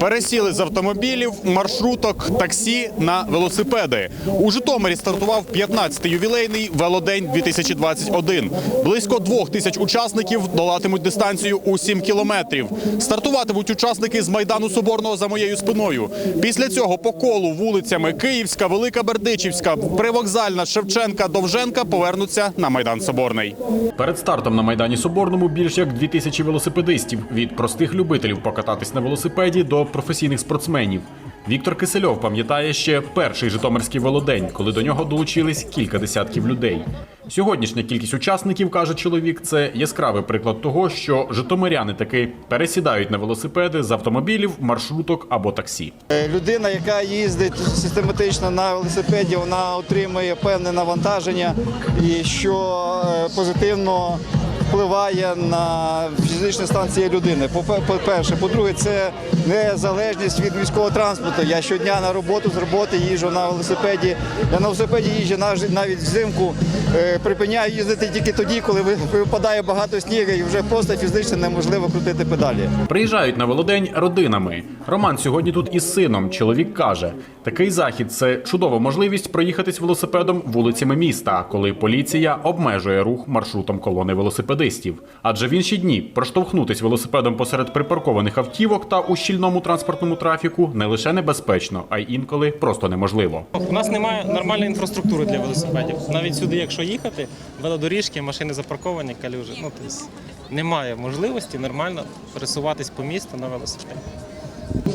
Пересіли з автомобілів, маршруток, таксі на велосипеди. У Житомирі стартував 15-й ювілейний велодень 2021. Близько двох тисяч учасників долатимуть дистанцію у 7 кілометрів. Стартуватимуть учасники з майдану Соборного за моєю спиною. Після цього по колу вулицями Київська, Велика Бердичівська, Привокзальна, Шевченка, Довженка повернуться на майдан Соборний. Перед стартом на майдані Соборному більш як дві тисячі велосипедистів від простих любителів покататись на велосипеді до професійних спортсменів. Віктор Кисельов пам'ятає ще перший житомирський велодень, коли до нього долучились кілька десятків людей. Сьогоднішня кількість учасників, каже чоловік, це яскравий приклад того, що житомиряни таки пересідають на велосипеди з автомобілів, маршруток або таксі. Е, Людина, яка їздить систематично на велосипеді, вона отримує певне навантаження, і що е, позитивно впливає на фізичний стан цієї людини. По-перше, по-друге, це незалежність від міського транспорту. Я щодня на роботу з роботи їжджу на велосипеді. Я на велосипеді їжджу навіть взимку. Е, Припиняю їздити тільки тоді, коли випадає багато снігу і вже просто фізично неможливо крутити педалі. Приїжджають на велодень родинами. Роман сьогодні тут із сином. Чоловік каже, такий захід це чудова можливість проїхатись велосипедом вулицями міста, коли поліція обмежує рух маршрутом колони велосипедистів. Адже в інші дні проштовхнутись велосипедом посеред припаркованих автівок та у щільному транспортному трафіку не лише небезпечно, а й інколи просто неможливо. У нас немає нормальної інфраструктури для велосипедів. Навіть сюди, якщо їхати, велодоріжки, машини запарковані, калюжі. Ну, тобто немає можливості нормально пересуватись по місту на велосипеді.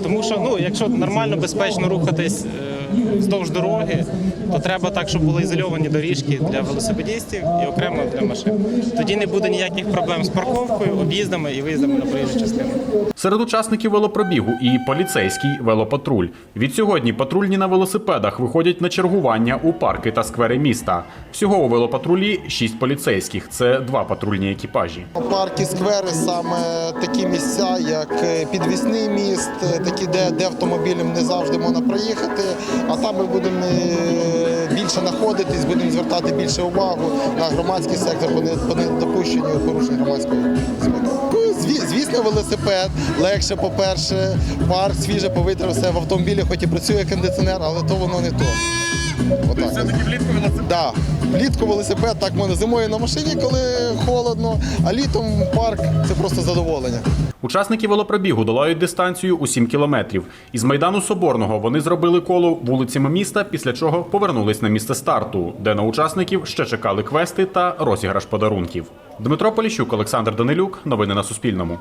Тому що, ну, якщо нормально, безпечно рухатись е, вздовж дороги, то треба так, щоб були ізольовані доріжки для велосипедистів і окремо для машин. Тоді не буде ніяких проблем з парковкою, об'їздами і виїздами на проїжджу частину. Серед учасників велопробігу і поліцейський велопатруль. Відсьогодні патрульні на велосипедах виходять на чергування у парки та сквери міста. Всього у велопатрулі шість поліцейських. Це два патрульні екіпажі. Парки, сквери саме такі місця, як е, підвісний міст, е, такі, де, де автомобілем не завжди можна проїхати. А там ми будемо е, більше знаходитись, будемо звертати більше увагу на громадський сектор по не- по недопущенню порушень громадської безпеки. Ну, Звісно, велосипед легше, по-перше, парк, свіже повітря, все в автомобілі, хоч і працює кондиціонер, але то воно не то. Отак. Все-таки влітку велосипед? Так. Влітку велосипед, так можна зимою на машині, коли холодно, а літом парк це просто задоволення. Учасники велопробігу долають дистанцію у 7 кілометрів. Із майдану Соборного вони зробили коло вулицями міста, після чого повернулись на місце старту, де на учасників ще чекали квести та розіграш подарунків. Дмитро Поліщук, Олександр Данилюк. Новини на Суспільному.